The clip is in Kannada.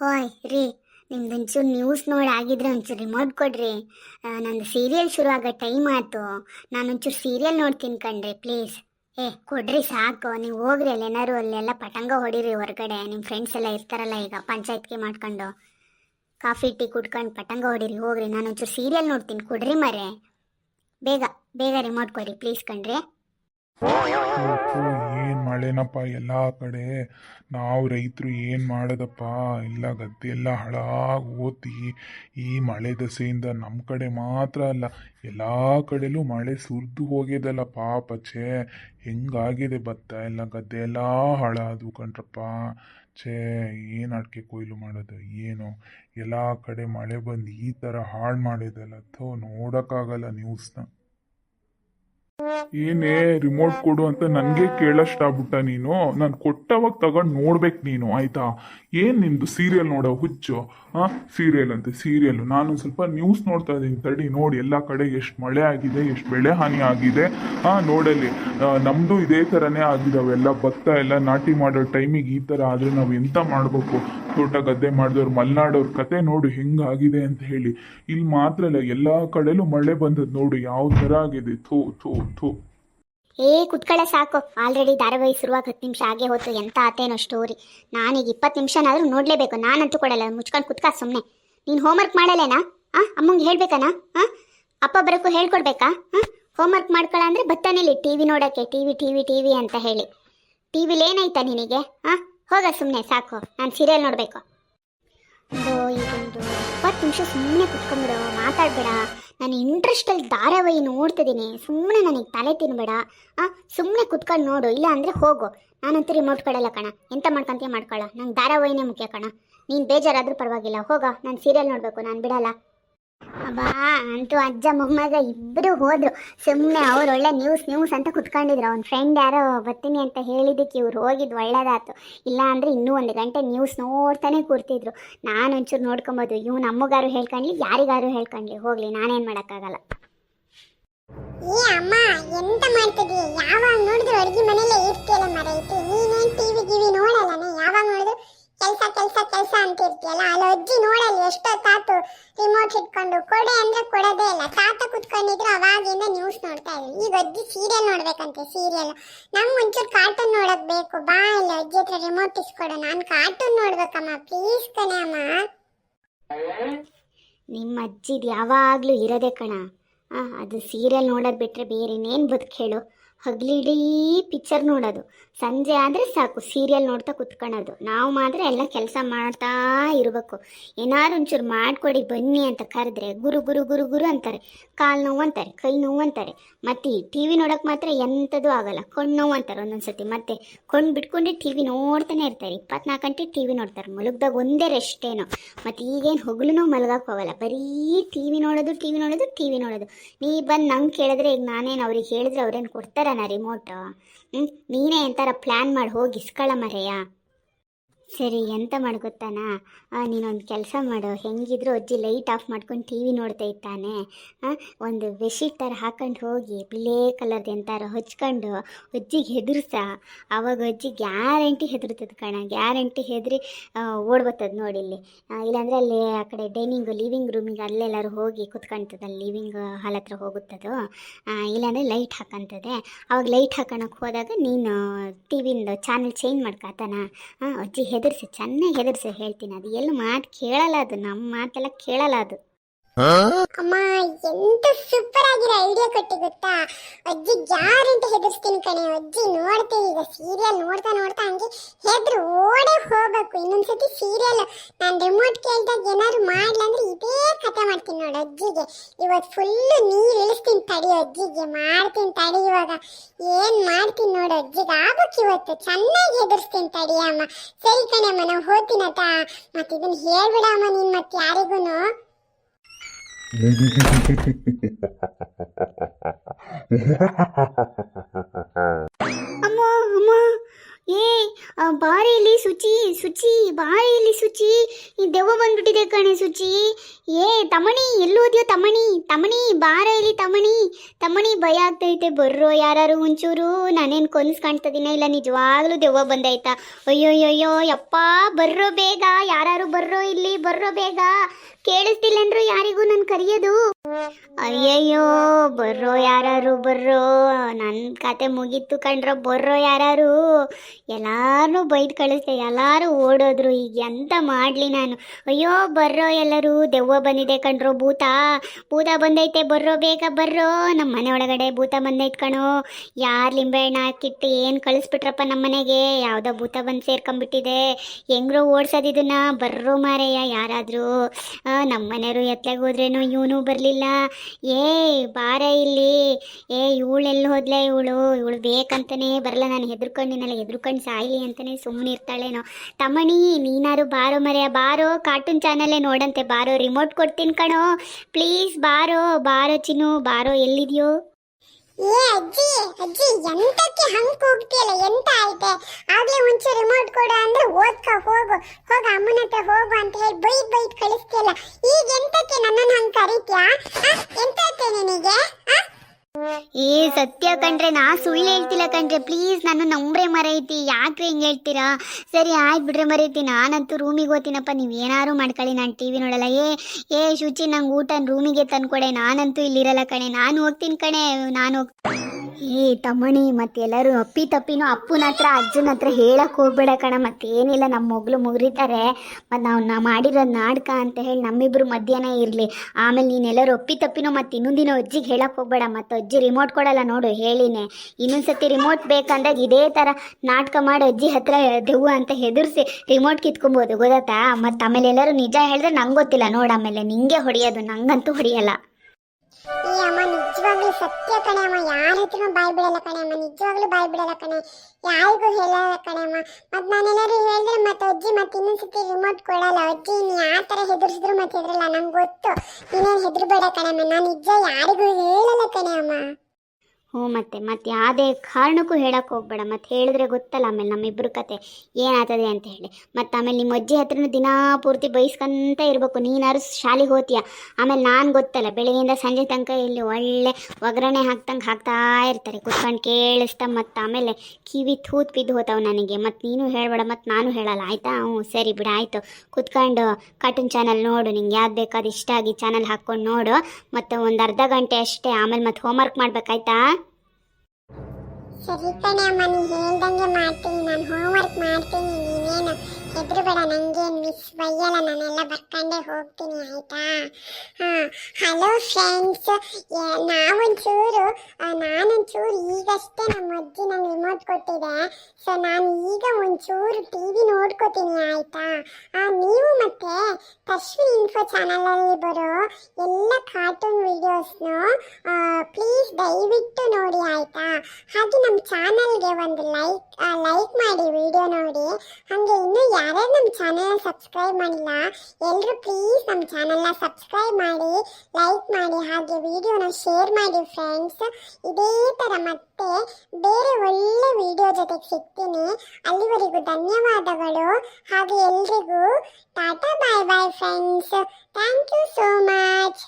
ಹೋಯ್ ರೀ ನಿಮ್ದು ನ್ಯೂಸ್ ನೋಡಿ ಆಗಿದ್ರೆ ಒಂಚೂರು ರಿಮೋಟ್ ಕೊಡ್ರಿ ನಂದು ಸೀರಿಯಲ್ ಶುರು ಆಗೋ ಟೈಮ್ ಆಯ್ತು ನಾನು ಒಂಚೂರು ಸೀರಿಯಲ್ ನೋಡ್ತೀನಿ ಕಣ್ರಿ ಪ್ಲೀಸ್ ಏ ಕೊಡ್ರಿ ಸಾಕು ನೀವು ಹೋಗ್ರಿ ಅಲ್ಲೇನಾರು ಅಲ್ಲೆಲ್ಲ ಪಟಂಗ ಹೊಡೀರಿ ಹೊರಗಡೆ ನಿಮ್ಮ ಫ್ರೆಂಡ್ಸ್ ಎಲ್ಲ ಇರ್ತಾರಲ್ಲ ಈಗ ಪಂಚಾಯತ್ಗೆ ಮಾಡ್ಕೊಂಡು ಕಾಫಿ ಟೀ ಕುಡ್ಕೊಂಡು ಪಟಂಗ ಹೊಡೀರಿ ಹೋಗ್ರಿ ನಾನು ಒಂಚೂರು ಸೀರಿಯಲ್ ನೋಡ್ತೀನಿ ಕೊಡ್ರಿ ಮರೆ ಬೇಗ ಬೇಗ ರಿಮೋಟ್ ಕೊಡಿ ಪ್ಲೀಸ್ ಕಣ್ರಿ ಮಳೆನಪ್ಪ ಎಲ್ಲ ಕಡೆ ನಾವು ರೈತರು ಏನು ಮಾಡೋದಪ್ಪ? ಎಲ್ಲ ಗದ್ದೆ ಎಲ್ಲ ಹಾಳಾಗಿ ಓದಿ ಈ ಮಳೆ ದಸೆಯಿಂದ ನಮ್ಮ ಕಡೆ ಮಾತ್ರ ಅಲ್ಲ, ಎಲ್ಲ ಕಡೆಲೂ ಮಳೆ ಸುರಿದು ಹೋಗಿದಲ್ಲ ಪಾಪ ಛೇ. ಹೆಂಗಾಗಿದೆ ಭತ್ತ ಎಲ್ಲ, ಗದ್ದೆ ಎಲ್ಲ ಹಾಳಾದು ಕಣ್ರಪ್ಪ. ಛೇ, ಏನು ಅಡಿಕೆ ಕೊಯ್ಲು ಮಾಡೋದು, ಏನು? ಎಲ್ಲ ಕಡೆ ಮಳೆ ಬಂದು ಈ ಥರ ಹಾಳು ಮಾಡಿದಲ್ಲ ಥೋ ನೋಡೋಕ್ಕಾಗಲ್ಲ ನ್ಯೂಸ್ನ ಏನೇ ರಿಮೋಟ್ ಕೊಡು ಅಂತ ನನಗೆ ಕೇಳಷ್ಟಾಗ್ಬಿಟ್ಟ ನೀನು. ನಾನು ಕೊಟ್ಟವಾಗ ತಗೊಂಡು ನೋಡ್ಬೇಕು ನೀನು, ಆಯ್ತಾ? ಏನು ನಿಂದು ಸೀರಿಯಲ್ ನೋಡೋ ಹುಚ್ಚು? ಹಾಂ ಸೀರಿಯಲ್ ಅಂತೆ ಸೀರಿಯಲ್ ನಾನು ಸ್ವಲ್ಪ ನ್ಯೂಸ್ ನೋಡ್ತಾ ಇದ್ದೀನಿ, ತಡಿ, ನೋಡಿ, ಎಲ್ಲ ಕಡೆ ಎಷ್ಟು ಮಳೆ ಆಗಿದೆ, ಎಷ್ಟು ಬೆಳೆ ಹಾನಿ ಆಗಿದೆ. ಹಾಂ ನೋಡಲಿ ನಮ್ಮದು ಇದೇ ಥರನೇ ಆಗಿದಾವೆಲ್ಲ ಭತ್ತ ಎಲ್ಲ ನಾಟಿ ಮಾಡೋ ಟೈಮಿಗೆ ಈ ಥರ ಆದರೆ ನಾವು ಎಂತ ಮಾಡಬೇಕು? ತೋಟ ಗದ್ದೆ ಮಾಡಿದವ್ರು ಮಲ್ನಾಡೋರ್ ಕತೆ ನೋಡು ಹೆಂಗಾಗಿದೆ ಅಂತ ಹೇಳಿ. ಇಲ್ಲಿ ಮಾತ್ರ ಅಲ್ಲ, ಎಲ್ಲ ಕಡೆಲೂ ಮಳೆ ಬಂದದ್ದು ನೋಡು ಯಾವ ಥರ ಆಗಿದೆ. ಥೂ ಥೂ ಥೂ. ಏ, ಕುತ್ಕೊಳ್ಳೆ ಸಾಕು. ಆಲ್ರೆಡಿ ಧಾರಾವಾಹಿ ಶುರುವಾಗ ಹತ್ತು ನಿಮಿಷ ಆಗೇ ಹೋಯ್ತು ಎಂತ ಆತೇನೋ ಸ್ಟೋರಿ ನಾನೀಗ ಇಪ್ಪತ್ತು ನಿಮಿಷನಾದರೂ ನೋಡಲೇಬೇಕು. ನಾನಂತೂ ಕೊಡಲ್ಲ. ಮುಚ್ಕೊಂಡು ಕುತ್ಕ ಸುಮ್ಮನೆ ನೀನು ಹೋಮ್ವರ್ಕ್ ಮಾಡಲೇನಾ? ಆ, ಅಮ್ಮಂಗೆ ಹೇಳ್ಬೇಕಾನಾ? ಹಾಂ ಅಪ್ಪ ಬರೋಕ್ಕೂ ಹೇಳ್ಕೊಡ್ಬೇಕಾ? ಹಾಂ ಹೋಮ್ವರ್ಕ್ ಮಾಡ್ಕೊಳ ಅಂದರೆ ಬತ್ತಾನಿಲ್ಲಿ ಟಿ ವಿ ನೋಡೋಕ್ಕೆ T V T V T V ಅಂತ ಹೇಳಿ. ಟಿ ವಿಲಿ ಏನಾಯ್ತಾ ನಿನಗೆ? ಹಾಂ ಹೋಗ ಸುಮ್ಮನೆ ಸಾಕು. ನಾನು ಸೀರಿಯಲ್ ನೋಡಬೇಕು. ಈಗೊಂದು ಇಪ್ಪತ್ತು ನಿಮಿಷ ಸುಮ್ಮನೆ ಕುತ್ಕೊಂಡ್ಬಿಡು. ಮಾತಾಡ್ಬೇಡ. ನಾನು ಇಂಟ್ರೆಸ್ಟಲ್ಲಿ ಧಾರಾವಾಹಿ ನೋಡ್ತಿದ್ದೀನಿ. ಸುಮ್ಮನೆ ನನಗೆ ತಲೆ ತಿನ್ಬೇಡ. ಆ ಸುಮ್ಮನೆ ಕುತ್ಕೊಂಡು ನೋಡು. ಇಲ್ಲ ಅಂದರೆ ಹೋಗು. ನಾನಂತೂ ರಿಮೋಟ್ ಕೊಡಲ್ಲ ಕಣ. ಎಂತ ಮಾಡ್ಕೊಂತೀಯ ಮಾಡ್ಕೊಳ್ಳೋ. ನಂಗೆ ಧಾರಾವಾಹಿನೇ ಮುಖ್ಯ ಕಣ. ನೀನು ಬೇಜಾರಾದರೂ ಪರವಾಗಿಲ್ಲ. ಹೋಗ. ನಾನು ಸೀರಿಯಲ್ ನೋಡಬೇಕು. ನಾನು ಬಿಡಲ್ಲ. ಅಬ್ಬಾ, ಅಂತೂ ಅಜ್ಜ ಮೊಮ್ಮಗ ಇಬ್ಬರು ಹೋದರು. ಸುಮ್ಮನೆ ಅವ್ರು ಒಳ್ಳೆ ನ್ಯೂಸ್ ನ್ಯೂಸ್ ಅಂತ ಕುತ್ಕೊಂಡಿದ್ರು. ಅವ್ನ ಫ್ರೆಂಡ್ ಯಾರೋ ಬರ್ತೀನಿ ಅಂತ ಹೇಳಿದ್ದಕ್ಕೆ ಇವ್ರು ಹೋಗಿದ್ದು ಒಳ್ಳೇದಾಯ್ತು. ಇಲ್ಲ ಅಂದರೆ ಇನ್ನೂ ಒಂದು ಗಂಟೆ ನ್ಯೂಸ್ ನೋಡ್ತಾನೆ ಕೂರ್ತಿದ್ರು. ನಾನು ಒಂಚೂರು ನೋಡ್ಕೊಬೋದು. ಇವ್ನು ಅಮ್ಮಗಾರು ಹೇಳ್ಕೊಂಡ್ಲಿ, ಯಾರಿಗಾರು ಹೇಳ್ಕೊಂಡ್ಲಿ. ಹೋಗ್ಲಿ, ನಾನೇನು ಮಾಡೋಕ್ಕಾಗಲ್ಲ. ಏ ಅಮ್ಮ, ಎಂತ ಮಾಡ್ತಿದ್ವಿ ಯಾವಾಗ ನೋಡಿದ್ರು ಅಡುಗೆ ಮನೆಯಲ್ಲೇ ಇರ್ತೀಯಲ್ಲ ಮರೈತಿ ನೀನೇನ್ ಟಿವಿ ಗಿವಿ ನೋಡಲ್ಲನೆ ಯಾವಾಗ ನೋಡಿದ್ರು? ಕೆಲಸ ಕೆಲಸ ಕೆಲಸ ಅಂತ ಇರ್ತೀಯಲ್ಲ ಅಲ್ಲಿ, ಅಜ್ಜಿ ನೋಡಲ್ಲ ಎಷ್ಟೊತ್ತಾತು ರಿಮೋಟ್ ಇಟ್ಕೊಂಡು ಕೊಡೆ ಅಂದ್ರೆ ಕೊಡೋದೇ ಇಲ್ಲ. ತಾತ ಕುತ್ಕೊಂಡಿದ್ರು, ಅವಾಗಿಂದ ನ್ಯೂಸ್ ನೋಡ್ತಾ ಇದ್ರು. ಈಗ ಅಜ್ಜಿ ಸೀರಿಯಲ್ ನೋಡ್ಬೇಕಂತೆ ಸೀರಿಯಲ್ ನಂಗೆ ಒಂಚೂರು ಕಾರ್ಟೂನ್ ನೋಡಕ್ ಬೇಕು. ಬಾ ಇಲ್ಲ ಅಜ್ಜಿ ಹತ್ರ ರಿಮೋಟ್ ಇಸ್ಕೊಡು. ನಾನು ಕಾರ್ಟೂನ್ ನೋಡ್ಬೇಕಮ್ಮ ಪ್ಲೀಸ್ ಕಣೆ ಅಮ್ಮ. ನಿಮ್ಮ ಅಜ್ಜಿದು ಯಾವಾಗಲೂ ಇರೋದೇ ಕಣ. ಅದು ಸೀರಿಯಲ್ ನೋಡೋದು ಬಿಟ್ಟರೆ ಬೇರೆ ಇನ್ನೇನು ಬದುಕು ಹೇಳು ಹಗಲಿಡೀ ಪಿಕ್ಚರ್ ನೋಡೋದು. ಸಂಜೆ ಆದರೆ ಸಾಕು ಸೀರಿಯಲ್ ನೋಡ್ತಾ ಕುತ್ಕೊಳ್ಳೋದು ನಾವು ಮಾತ್ರ ಎಲ್ಲ ಕೆಲಸ ಮಾಡ್ತಾ ಇರಬೇಕು. ಏನಾದ್ರು ಒಂಚೂರು ಮಾಡಿಕೊಡಿ, ಬನ್ನಿ ಅಂತ ಕರೆದ್ರೆ ಗುರು ಗುರು ಗುರು ಗುರು ಅಂತಾರೆ. ಕಾಲು ನೋವು ಅಂತಾರೆ, ಕೈ ನೋವು ಅಂತಾರೆ. ಮತ್ತು ಈ ಟಿ ವಿ ನೋಡೋಕೆ ಮಾತ್ರ ಎಂಥದ್ದು ಆಗಲ್ಲ, ಕಣ್ಣು ನೋವು ಅಂತಾರೆ ಒಂದೊಂದು ಸತಿ ಮತ್ತೆ ಕಣ್ಣು ಬಿಟ್ಕೊಂಡು ಟಿ ವಿ ನೋಡ್ತಾನೆ ಇರ್ತಾರೆ. ಇಪ್ಪತ್ನಾಲ್ಕು ಗಂಟೆ ಟಿ ವಿ ನೋಡ್ತಾರೆ. ಮಲಗ್ದಾಗ ಒಂದೇ ರೆಸ್ಟ್ ಏನೋ ಮತ್ತು ಈಗೇನು ಹೊಗಳೂ ಮಲಗಕ್ಕೆ ಹೋಗಲ್ಲ ಬರೀ ಟಿ ವಿ ನೋಡೋದು ಟಿ ವಿ ನೋಡೋದು ಟಿ ವಿ ನೋಡೋದು. ನೀ ಬಂದು ನಂಗೆ ಕೇಳಿದ್ರೆ ಈಗ ನಾನೇನು ಅವ್ರಿಗೆ ಹೇಳಿದ್ರೆ ಅವ್ರೇನು ರಿಮೋಟು ಹ್ಞೂ ನೀನೇ ಎಂತಾರ ಪ್ಲ್ಯಾನ್ ಮಾಡಿ ಹೋಗಿ ಇಸ್ಕೊಳ್ಳ ಮರೆಯ? ಸರಿ, ಎಂತ ಮಾಡು ನೀನೊಂದು ಕೆಲಸ ಮಾಡು. ಹೆಂಗಿದ್ರು ಅಜ್ಜಿ ಲೈಟ್ ಆಫ್ ಮಾಡ್ಕೊಂಡು ಟಿ ವಿ ನೋಡ್ತಾ ಇದ್ದಾನೆ ಒಂದು ಬೆಡ್ಶೀಟ್ ಥರ ಹಾಕೊಂಡು ಹೋಗಿ, ಬಿಳೇ ಕಲರ್ದು ಎಂತಾರ ಹಚ್ಕೊಂಡು ಅಜ್ಜಿಗೆ ಹೆದರ್ಸ ಆವಾಗ ಅಜ್ಜಿ ಗ್ಯಾರಂಟಿ ಹೆದರ್ತದ ಕಣ. ಗ್ಯಾರಂಟಿ ಹೆದರಿ ಓಡ್ಬತ್ತದ ನೋಡಿ ಇಲ್ಲಿ ಇಲ್ಲಾಂದರೆ ಅಲ್ಲಿ ಆ ಕಡೆ ಡೈನಿಂಗು, ಲಿವಿಂಗ್ ರೂಮಿಗೆ ಅಲ್ಲೆಲ್ಲರೂ ಹೋಗಿ ಕುತ್ಕೊಂತದ ಲಿವಿಂಗ್ ಹಾಲ್ ಹತ್ರ ಹೋಗುತ್ತದು. ಇಲ್ಲಾಂದರೆ ಲೈಟ್ ಹಾಕಂತದೆ. ಅವಾಗ ಲೈಟ್ ಹಾಕೋಣಕ್ಕೆ ಹೋದಾಗ ನೀನು ಟಿ ವಿಂದು ಚಾನಲ್ ಚೇಂಜ್ ಮಾಡ್ಕಾತನ? ಅಜ್ಜಿ ಹೆದರ್ಸಿ ಚೆನ್ನಾಗಿ ಹೆದರ್ಸಿ ಹೇಳ್ತೀನಿ ಅದು. ಎಲ್ಲಿ ಮಾತು ಕೇಳಲ್ಲ ಅದು ನಮ್ಮ ಮಾತೆಲ್ಲ ಕೇಳಲ್ಲ ಅದು. ಅಮ್ಮ ಎಂತ ಸೂಪರ್ ಆಗಿರೋ ಐಡಿಯಾ ಕೊಟ್ಟಿ ಗೊತ್ತಾ? ಅಜ್ಜಿ ಗ್ಯಾರಂಟಿ ಹೆದರ್ಸ್ತೀನಿ ಕಣೆ. ಅಜ್ಜಿ ನೋಡ್ತೀವಿ ಈಗ ಸೀರಿಯಲ್ ನೋಡ್ತಾ ನೋಡ್ತಾ ಹಂಗೆ ಹೆದ್ರು ಓಡೇ ಹೋಗ್ಬೇಕು. ಇನ್ನೊಂದ್ಸತಿ ಸೀರಿಯಲ್ ನಾನು ರಿಮೋಟ್ ಕೇಳ್ದಾಗ ಏನಾದ್ರು ಮಾಡ್ಲ ಅಂದ್ರೆ ಇದೇ ಕತೆ ಮಾಡ್ತೀನಿ ನೋಡು ಅಜ್ಜಿಗೆ. ಇವತ್ತು ಫುಲ್ಲು ನೀರು ಇಳಿಸ್ತೀನಿ ತಡಿ ಅಜ್ಜಿಗೆ. ಮಾಡ್ತೀನಿ ತಡಿ ಇವಾಗ. ಏನ್ ಮಾಡ್ತೀನಿ ನೋಡು ಅಜ್ಜಿಗೆ. ಆಗಕ್ಕೆ ಇವತ್ತು. ಚೆನ್ನಾಗಿ ಎದುರಿಸ್ತೀನಿ ತಡಿ ಅಮ್ಮ. ಸರಿ ಕಣೆ ಅಮ್ಮ ನಾವು ಹೋಗ್ತೀನತ್ತ ಮತ್ತೆ ಇದನ್ನ ಹೇಳ್ಬಿಡಮ್ಮ ನೀನ್ ಮತ್ತೆ ಯಾರಿಗೂನು. ಅಮ್ಮ ಅಮ್ಮ. ಏ ಬಾರಿ ಇಲ್ಲಿ ಸುಚಿ ಸುಚಿ ಬಾರಿ ಇಲ್ಲಿ ಈ ದೆವ್ವ ಬಂದ್ಬಿಟ್ಟಿದೆ ಕಣೆ ಸುಚಿ. ಏ, ತಮಣಿ ಎಲ್ಲೋದ್ಯೋ ತಮಣಿ ತಮಣಿ ಬಾರ ಇಲ್ಲಿ ತಮಣಿ. ತಮಣಿ ಭಯ ಆಗ್ತೈತೆ ಬರ್ರೋ ಯಾರು ಒಂಚೂರು. ನಾನೇನು ಕನ್ಸು ಕಾಣ್ತದಿನ ಇಲ್ಲ, ನಿಜವಾಗ್ಲೂ ದೆವ್ವ ಬಂದೈತಾ ಅಯ್ಯೋಯ್ಯೋಯ್ಯೋ, ಯಪ್ಪ, ಬರ್ರೋ ಬೇಗ. ಯಾರು ಬರ್ರೋ ಇಲ್ಲಿ, ಬರ್ರೋ ಬೇಗ. ಕೇಳಿಸ್ತಿಲ್ಲೇನ್ರು ಯಾರಿಗೂ ನಾನು ಕರೆಯೋದು? ಅಯ್ಯಯ್ಯೋ, ಬರ್ರೋ ಯಾರು ಬರ್ರೋ. ನನ್ನ ಕತೆ ಮುಗೀತು ಕಂಡ್ರೋ ಬರ್ರೋ ಯಾರು ಎಲ್ಲಾರು ಬೈದ್ ಕಳಿಸ್ದೆ, ಎಲ್ಲಾರು ಓಡೋದ್ರು ಈಗ ಎಂತ ಮಾಡ್ಲಿ ನಾನು? ಅಯ್ಯೋ, ಬರ್ರೋ ಎಲ್ಲರೂ, ದೆವ್ವ ಬಂದಿದೆ ಕಂಡ್ರೋ ಭೂತ. ಭೂತ ಬಂದೈತೆ, ಬರ್ರೋ, ಬೇಗ ಬರ್ರೋ. ನಮ್ಮ ಮನೆ ಒಳಗಡೆ ಭೂತ ಬಂದೈತೆ ಕಣೋ. ಯಾರು ಲಿಂಬೆಹಣ್ಣ ಹಾಕಿಟ್ಟು ಏನು ಕಳಿಸ್ಬಿಟ್ರಪ್ಪ ನಮ್ಮ ಮನೆಗೆ? ಯಾವುದೋ ಭೂತ ಬಂದು ಸೇರ್ಕೊಂಬಿಟ್ಟಿದೆ ಹೆಂಗ್ರೋ ಓಡ್ಸೋದು ಇದನ್ನ? ಬರ್ರೋ ಮಾರಯ್ಯ, ಯಾರಾದರೂ. ನಮ್ಮ ಮನೆಯವರು ಎತ್ಲಾಗ ಹೋದ್ರೇನು ಇವನು ಬರಲಿಲ್ಲ. ಏ, ಬಾರ ಇಲ್ಲಿ. ಏ ಇವಳೆಲ್ಲಿ ಹೋದ್ಲೆ ಇವಳು? ಇವಳು ಬೇಕಂತಾನೆ ಬರಲ್ಲ ನಾನು ಹೆದರ್ಕೊಂಡಿನಲ್ಲ ಹೆದರ್ಕೊಂಡು ಸಾಯಿಲಿ ಅಂತಾನೆ ಸುಮ್ಮನೆ ಇರ್ತಾಳೇನೋ. ತಮ್ಮಣಿ, ನೀನಾರು ಬಾರೋ ಮರೆಯ. ಬಾರೋ ಕಾರ್ಟೂನ್ ಚಾನಲ್ಲೇ ನೋಡಂತೆ. ಬಾರೋ ರಿಮೋಟ್ ಕೊಡ್ತೀನಿ ಕಣೋ. ಪ್ಲೀಸ್ ಬಾರೋ. ಬಾರೋ ಚಿನ್ನು, ಬಾರೋ ಎಲ್ಲಿದ್ಯೋ? ಏ ಅಜ್ಜಿ ಅಜ್ಜಿ ಎಂತಕ್ಕೆ ಹಂಗ್ ಕೂಗ್ತಿಯಲ್ಲ, ಎಂತ ಆಯ್ತೆ ಆಗ್ಲೇ ಒಂಚೂರು ರಿಮೋಟ್ ಕೊಡು ಅಂದ್ರೆ ಓದ್ಕ ಹೋಗು ಹೋಗ ಅಮ್ಮನ ಹತ್ರ ಹೋಗು ಅಂತ ಹೇಳಿ ಬೈದ್ ಬೈಟ್ ಕಳಿಸ್ತಿಯಲ್ಲ ಈಗ ಎಂತಕ್ಕೆ ನನ್ನನ್ನು ಹಂಗ್ ಕರೀತ್ಯಾ? ಎಂತಕ್ಕೆ ನಿನಗೆ ಆ? ಏ, ಸತ್ಯ ಕಣ್ರೆ, ನಾ ಸುಳ್ಳು ಹೇಳ್ತಿಲ್ಲ ಕಣ್ರೆ ಪ್ಲೀಸ್ ನಾನು ನಂಬ್ರೆ ಮರೈತಿ ಯಾಕ್ರೆ ಹಿಂಗೆ ಹೇಳ್ತೀರಾ? ಸರಿ, ಆಯ್ತು ಬಿಡ್ರೆ ಮರೈತಿ ನಾನಂತೂ ರೂಮಿಗೆ ಹೋಗ್ತೀನಪ್ಪ ನೀವು ಏನಾರು ಮಾಡ್ಕೊಳ್ಳಿ, ನಾನು ಟಿ ವಿ ನೋಡಲ್ಲ. ಏ ಏ, ಶುಚಿ, ನಂಗೆ ಊಟ ರೂಮಿಗೆ ತಂದ್ಕೊಡೆ, ನಾನಂತೂ ಇಲ್ಲಿರಲ್ಲ ಕಣೆ, ನಾನು ಹೋಗ್ತೀನಿ ಕಣೆ, ನಾನು ಹೋಗ್ ಏ, ತಮ್ಮಣಿ, ಮತ್ತೆ ಎಲ್ಲರೂ ಅಪ್ಪಿ ತಪ್ಪಿನೂ ಅಪ್ಪನ ಹತ್ರ, ಅಜ್ಜನ ಹತ್ರ ಹೇಳಕ್ ಹೋಗ್ಬೇಡ ಕಣ ಮತ್ತೇನಿಲ್ಲ ನಮ್ಮ ಮಗಳು ಮುಗ್ರಿತಾರೆ ಮತ್ತು ನಾವು ನಾ ಮಾಡಿರೋ ನಾಟಕ ಅಂತ ಹೇಳಿ ನಮ್ಮಿಬ್ರು ಮಧ್ಯಾಹ್ನ ಇರಲಿ. ಆಮೇಲೆ ನೀನೆಲ್ಲರೂ ಅಪ್ಪಿ ತಪ್ಪಿನೋ ಮತ್ತೆ ದಿನ ಅಜ್ಜಿಗೆ ಹೇಳಕ್ ಹೋಗ್ಬೇಡ. ಮತ್ತು ಅಜ್ಜಿ ರಿಮೋಟ್ ಕೊಡಲ್ಲ ನೋಡು, ಹೇಳಿನೇ. ಇನ್ನೊಂದ್ಸತಿ ರಿಮೋಟ್ ಬೇಕಂದಾಗ ಇದೇ ಥರ ನಾಟಕ ಮಾಡಿ, ಅಜ್ಜಿ ಹತ್ರ ದೆವ್ವ ಅಂತ ಹೆದರ್ಸಿ ರಿಮೋಟ್ ಕಿತ್ಕೊಬೋದು ಗೊತ್ತಾ ಮತ್ತು ಆಮೇಲೆ ಎಲ್ಲರೂ ನಿಜ ಹೇಳಿದ್ರೆ ನಂಗೆ ಗೊತ್ತಿಲ್ಲ. ನೋಡು ಆಮೇಲೆ ನಿಂಗೆ ಹೊಡೆಯೋದು, ನಂಗಂತೂ ಹೊಡೆಯಲ್ಲ. ನಿಜವಾಗ್ಲೂ ಸತ್ಯ ಕಣೆ ಅಮ್ಮ. ಯಾರ ಹತ್ರನೂ ಬಾಯ್ ಬಿಡಲ್ಲ ಕಣೆ ಅಮ್ಮ. ನಿಜವಾಗ್ಲೂ ಬಾಯ್ ಬಿಡಲ್ಲ ಕಣೆ. ಯಾರಿಗೂ ಹೇಳಲ್ಲ ಕಣೆ ಅಮ್ಮ. ಮತ್ ನಾನೇನಾದ್ರು ಹೇಳಿದ್ರೆ ಮತ್ತೆ ಅಜ್ಜಿ ಮತ್ತೆ ಇನ್ನೊಂದ್ಸತಿ ರಿಮೋಟ್ ಕೊಡಲ್ಲ. ಅಜ್ಜಿ ನೀ ಯಾವ ತರ ಹೆದರ್ಸಿದ್ರು ಮತ್ತೆ ಹೆದರಲ್ಲ. ನಂಗೆ ಗೊತ್ತು. ನೀನೇನು ಹೆದರ್ಬೇಡ ಕಣೆ ಅಮ್ಮ. ನಾನು ನಿಜ ಯಾರಿಗೂ ಹೇಳಲ್ಲ ಕಣೆ ಅಮ್ಮ. ಹ್ಞೂ ಮತ್ತೆ ಮತ್ತೆ ಯಾವುದೇ ಕಾರಣಕ್ಕೂ ಹೇಳಕ್ಕೆ ಹೋಗ್ಬೇಡ. ಮತ್ತೆ ಹೇಳಿದ್ರೆ ಗೊತ್ತಲ್ಲ ಆಮೇಲೆ ನಮ್ಮಿಬ್ಬರು ಕತೆ. ಏನಾಗ್ತದೆ ಅಂತ ಹೇಳಿ. ಮತ್ತು ಆಮೇಲೆ ನಿಮ್ಮ ಅಜ್ಜಿ ಹತ್ರನೂ ದಿನಾ ಪೂರ್ತಿ ಬೈಸ್ಕೊಂತ ಇರಬೇಕು. ನೀನಾರು ಶಾಲೆಗೆ ಹೋತೀಯ? ಆಮೇಲೆ ನಾನು ಗೊತ್ತಲ್ಲ. ಬೆಳಗ್ಗೆಯಿಂದ ಸಂಜೆ ತನಕ ಇಲ್ಲಿ ಒಳ್ಳೆ ಒಗ್ಗರಣೆ ಹಾಕ್ದಂಗೆ ಹಾಕ್ತಾ ಇರ್ತಾರೆ. ಕುತ್ಕೊಂಡು ಕೇಳಿಸ್ತಾ ಮತ್ತು ಆಮೇಲೆ ಕಿವಿ ತೂತ್ ಬಿದ್ದು ಹೋತಾವೆ ನನಗೆ. ಮತ್ತು ನೀನು ಹೇಳಬೇಡ, ಮತ್ತು ನಾನು ಹೇಳಲ್ಲ. ಆಯಿತಾ? ಹ್ಞೂ, ಸರಿ ಬಿಡ, ಆಯಿತು. ಕುತ್ಕೊಂಡು ಕಾರ್ಟೂನ್ ಚಾನಲ್ ನೋಡು. ನಿಂಗೆ ಯಾವ್ದು ಬೇಕಾದ ಇಷ್ಟ ಆಗಿ ಚಾನಲ್ ಹಾಕ್ಕೊಂಡು ನೋಡು. ಮತ್ತು ಒಂದು ಅರ್ಧ ಗಂಟೆ ಅಷ್ಟೇ. ಆಮೇಲೆ ಮತ್ತೆ ಹೋಮ್ವರ್ಕ್ ಮಾಡ್ಬೇಕಾಯ್ತಾ? ಸರಿ ಕಣೆ ಅಮ್ಮ ನೀ ಹೇಳ್ದಂಗೆ ಮಾಡ್ತೀನಿ ನಾನು ಹೋಮ್ವರ್ಕ್ ಮಾಡ್ತೀನಿ ನೀನೇನು ಹೆದ್ರು ಬೇಡ ನಂಗೇನು ಮಿಸ್ ಬೈಯಲ್ಲ, ನಾನೆಲ್ಲ ಬರ್ಕೊಂಡೇ ಹೋಗ್ತೀನಿ, ಆಯಿತಾ? ಹಾಂ ಹಲೋ ಫ್ರೆಂಡ್ಸ್ ನಾವೊಂಚೂರು ನಾನೊಂಚೂರು ಈಗಷ್ಟೇ ನಮ್ಮ ಅಜ್ಜಿ ನಂಗೆ ರಿಮೋಟ್ ಕೊಟ್ಟಿದೆ. ಸೊ ನಾನು ಈಗ ಒಂಚೂರು ಟಿ ವಿ ನೋಡ್ಕೋತೀನಿ, ಆಯಿತಾ? ನೀವು ಮತ್ತೆ ತಶ್ವಿನ್ ಇನ್ಫೋ ಚಾನಲಲ್ಲಿ ಬರೋ ಎಲ್ಲ ಕಾರ್ಟೂನ್ ವಿಡಿಯೋಸ್ನು ಪ್ಲೀಸ್ ದಯವಿಟ್ಟು ನೋಡಿ, ಆಯಿತಾ? ಹಾಗೆ ನಮ್ಮ ಚಾನಲ್ಗೆ ಒಂದು ಲೈಕ್ ಲೈಕ್ ಮಾಡಿ ವಿಡಿಯೋ ನೋಡಿ. ಹಾಗೆ ಇನ್ನೂ ಯಾರ್ಯಾರು ನಮ್ಮ ಚಾನೆಲ್ನ ಸಬ್ಸ್ಕ್ರೈಬ್ ಮಾಡಿಲ್ಲ ಎಲ್ಲರೂ ಪ್ಲೀಸ್ ನಮ್ಮ ಚಾನೆಲ್ನ ಸಬ್ಸ್ಕ್ರೈಬ್ ಮಾಡಿ ಲೈಕ್ ಮಾಡಿ, ಹಾಗೆ ವಿಡಿಯೋನ ಶೇರ್ ಮಾಡಿ ಫ್ರೆಂಡ್ಸ್ ಇದೇ ಥರ ಮತ್ತೆ ಬೇರೆ ಒಳ್ಳೆ ವಿಡಿಯೋ ಜೊತೆಗೆ ಸಿಗ್ತೀನಿ. ಅಲ್ಲಿವರೆಗೂ ಧನ್ಯವಾದಗಳು. ಹಾಗೆ ಎಲ್ರಿಗೂ tata bye bye friends thank you so much